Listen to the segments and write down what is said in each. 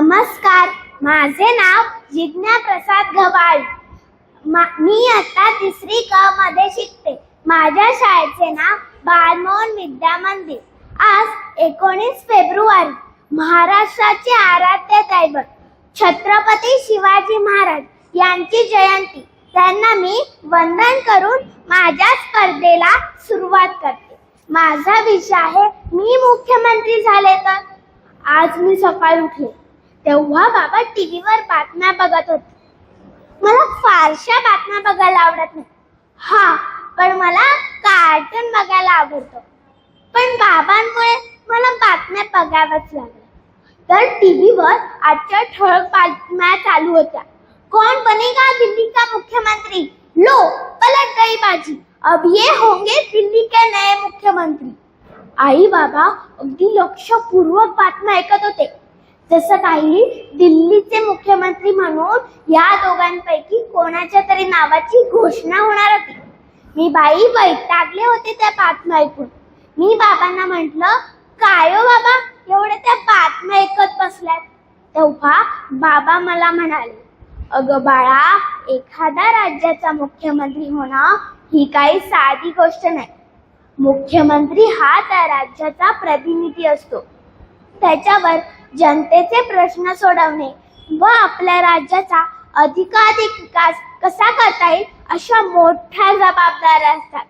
नमस्कार. माझे नाव जिज्ञा प्रसाद गवाळ मा- मी आता तिसरी क मध्ये शिकते. माझ्या शाळेचे नाव बालमोहन विद्या मंदिर. आज एकोणीस फेब्रुवारी महाराष्ट्राचे आराध्य दैवत छत्रपती शिवाजी महाराज यांची जयंती. त्यांना मी वंदन करून माझ्या स्पर्धेला सुरुवात करते. माझा विषय आहे मी मुख्यमंत्री झाले तर? आज मी सकाळी उठले. तेव्हा बाबा टीव्हीवर बातम्या बघत होते. मला फारशा बातम्या बघायला आवडत नाही. हा पण मला कार्टून बघायला आवडतं. पण बाबांमुळे मला बातम्या बघाव्याच लागल्या. तर टीव्हीवर आजच्या ठळक बातम्या चालू होत्या. कौन बनेगा दिल्ली का मुख्यमंत्री? लो पलट गई बाजी अब ये होंगे दिल्ली के नए मुख्यमंत्री. आई बाबा अगदी लक्षपूर्वक बातम्या ऐकत होते. जसं काही दिल्लीचे मुख्यमंत्री म्हणून या दोघांपैकी कोणाच्या तरी नावाची घोषणा होणार होती. मी बाई वैतागले होते त्या बातम्या ऐकून मी बाबांना म्हंटल काय हो बाबा एवढे त्या बातम्या ऐकत बसल्यात. तेव्हा बाबा मला म्हणाले अगं बाळा एखादा राज्याचा मुख्यमंत्री होणं ही काही साधी गोष्ट नाही. मुख्यमंत्री हा त्या राज्याचा प्रतिनिधी असतो. त्याच्यावर जनतेचे प्रश्न सोडवणे व आपल्या राज्याचा अधिकाधिक विकास कसा करता येईल अशा मोठ्या जबाबदाऱ्या असतात.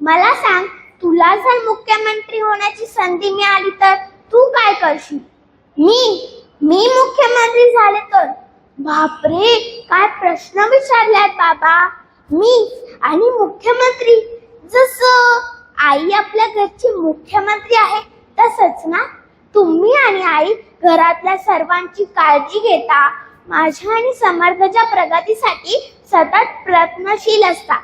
मला सांग तुला जर मुख्यमंत्री होण्याची संधी मिळाली तर तू काय करशील? मी मी मुख्यमंत्री झाले तर? बापरे काय प्रश्न विचारलाय बाबा. मी आणि मुख्यमंत्री जसं आई आपल्या घरची मुख्यमंत्री आहे तसंच ना? तुम्ही आणि आई घरातल्या सर्वांची काळजी घेता. माझ्या आणि समर्थाच्या प्रगतीसाठी सतत प्रयत्नशील असता.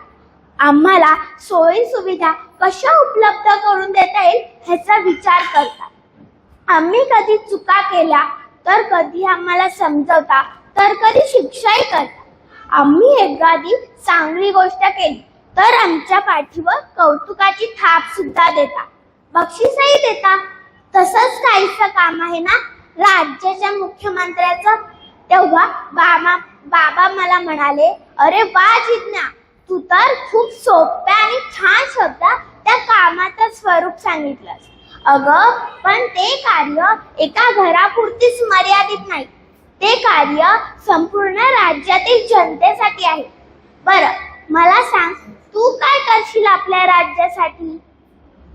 आम्हाला सोयी सुविधा कशा उपलब्ध करून देता येईल ह्याचा विचार करता. आम्ही कधी चुका केल्या तर कधी आम्हाला समजवता तर कधी शिक्षाही करता. आम्ही एखादी चांगली गोष्ट केली तर आमच्या पाठीवर कौतुकाची थाप सुद्धा देता. बक्षीसही देता. तसंच काहीच काम आहे ना राज्याच्या मुख्यमंत्र्याचं. तेव्हा बाबा बाबा मला म्हणाले अरे वा जिज्ञा तू तर खूप सोप्या आणि छान शब्दात त्या कामाचं स्वरूप सांगितलंस. अगं पण ते कार्य एका घरापुरतीच मर्यादित नाही. ते कार्य संपूर्ण राज्यातील जनतेसाठी आहे. बरं मला सांग तू काय करशील आपल्या राज्यासाठी?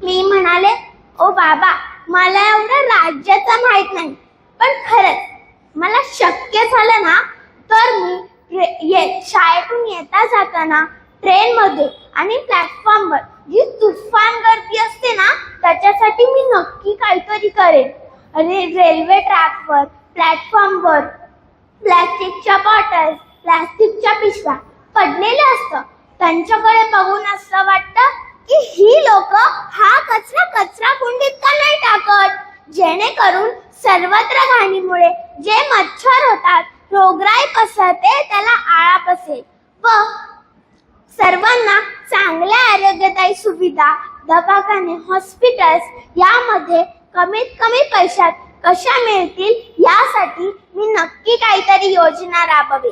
मी म्हणाले ओ बाबा मला एवढं राज्याचं माहीत नाही. पण खरंच मला शक्य झालं ना तर मी ये- शाळेतून येता जाताना ट्रेन मध्ये आणि प्लॅटफॉर्मवर जी तुफान गर्दी असते ना त्याच्यासाठी मी नक्की काहीतरी करेन. आणि रेल्वे ट्रॅकवर प्लॅटफॉर्मवर प्लॅस्टिकच्या बॉटल्स प्लॅस्टिकच्या पिशव्या पडलेल्या असतं त्यांच्याकडे बघून असं वाटतं की ही लोक हा कचरा कचरा कुंडीत का नाही टाकत जेणेकरून सर्वत्र घाणीमुळे जे मच्छर होतात रोगराई पसरते त्याला आळा पसेल व सर्वांना चांगल्या आरोग्यदायी सुविधा दवाखाने हॉस्पिटल्स यामध्ये कमीत कमी पैशात कशा मिळतील यासाठी मी नक्की काहीतरी योजना राबवी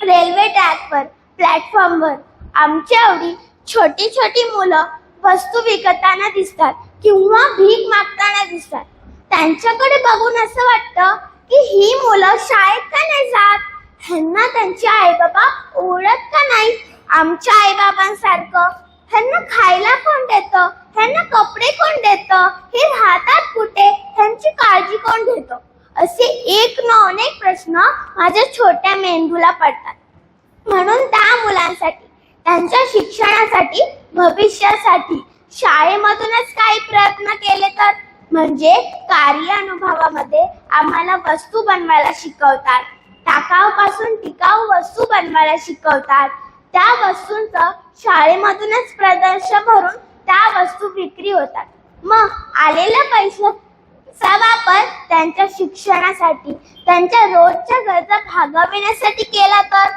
रेल्वे ट्रॅकवर प्लॅटफॉर्मवर आमच्या एवढी छोटी छोटी मुलं वस्तू विकताना दिसतात किंवा भीक मागताना दिसतात. त्यांच्याकडे बघून असं वाटतं की ही मुलं शाळेत का नाही जात? ह्यांना त्यांचे आई बाबा ओळख का नाही? आमच्या आई बाबांसारखं ह्यांना खायला कोण देतं? ह्यांना कपडे कोण देतं? हे राहतात कुठे? ह्यांची काळजी कोण घेत? असे एक न अनेक प्रश्न माझ्या छोट्या मेंदूला पडतात. म्हणून त्या मुलांसाठी त्यांच्या शिक्षणासाठी भविष्यासाठी शाळेमधूनच काही प्रयत्न केले तर म्हणजे कार्य अनुभवामध्ये आम्हाला वस्तू बनवायला शिकवतात. टाकाऊपासून टिकाऊ वस्तू बनवायला शिकवतात. त्या वस्तूंचं शाळेमधूनच प्रदर्शन भरून त्या वस्तू विक्री होतात. मग आलेल्या पैशाचा वापर त्यांच्या शिक्षणासाठी त्यांच्या रोजच्या गरजा भागविण्यासाठी केला तर?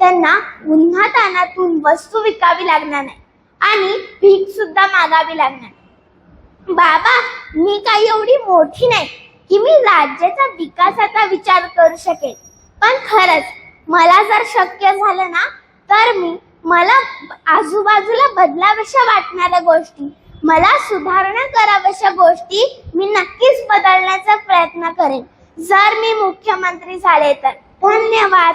त्यांना उन्हातानातून वस्तू विकावी लागणार नाही आणि भीक सुद्धा मागावी लागणार नाही. बाबा मी काही एवढी मोठी नाही की मी राज्याचा विकासाचा विचार करू शकेल पण खरंच मला जर शक्य झालं ना तर मी मला आजूबाजूला बदलाव्याशा वाटणाऱ्या गोष्टी मला सुधारणा कराव्याशा गोष्टी मी नक्कीच बदलण्याचा प्रयत्न करेन. जर मी मुख्यमंत्री झाले तर. धन्यवाद.